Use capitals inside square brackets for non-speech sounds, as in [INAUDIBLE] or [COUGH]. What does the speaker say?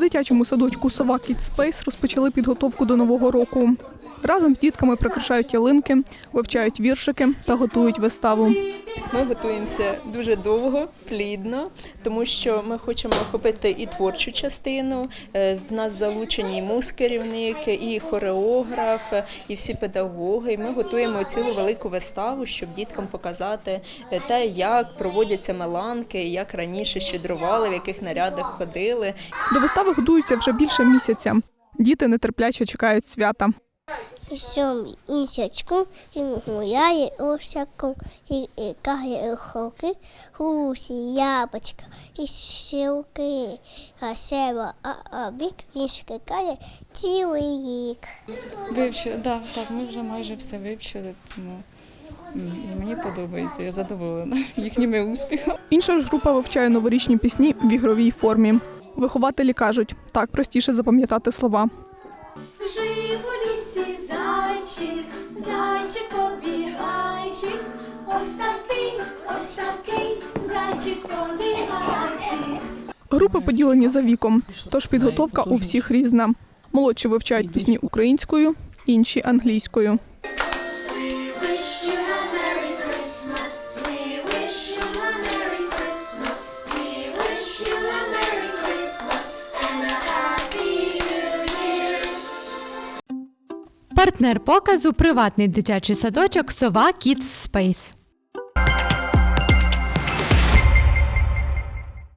дитячому садочку Сова Space розпочали підготовку до нового року. Разом з дітками прикрашають ялинки, вивчають віршики та готують виставу. Ми готуємося дуже довго, плідно, тому що ми хочемо охопити і творчу частину. Е, В нас залучені і муз-керівник, і хореограф, і всі педагоги. І Ми готуємо цілу велику виставу, щоб діткам показати е, те, як проводяться меланки, як раніше щедрували, в яких нарядах ходили. До вистави готуються вже більше місяця. Діти нетерпляче чекають свята. Сьомий місячку він гуляє осяком, і, каже хоки, гусі, яблочка, і сілки, а сева, а, а бік він скакає цілий рік. Вивчили, да, так, ми вже майже все вивчили, тому мені подобається, я задоволена [LAUGHS] їхніми успіхами. Інша ж група вивчає новорічні пісні в ігровій формі. Вихователі кажуть, так простіше запам'ятати слова. Побігайчик, ось такий, ось такий, зайчик побігайчик. Групи поділені за віком, тож підготовка у всіх різна. Молодші вивчають пісні українською, інші англійською. Партнер показу приватний дитячий садочок Сова Kids Space.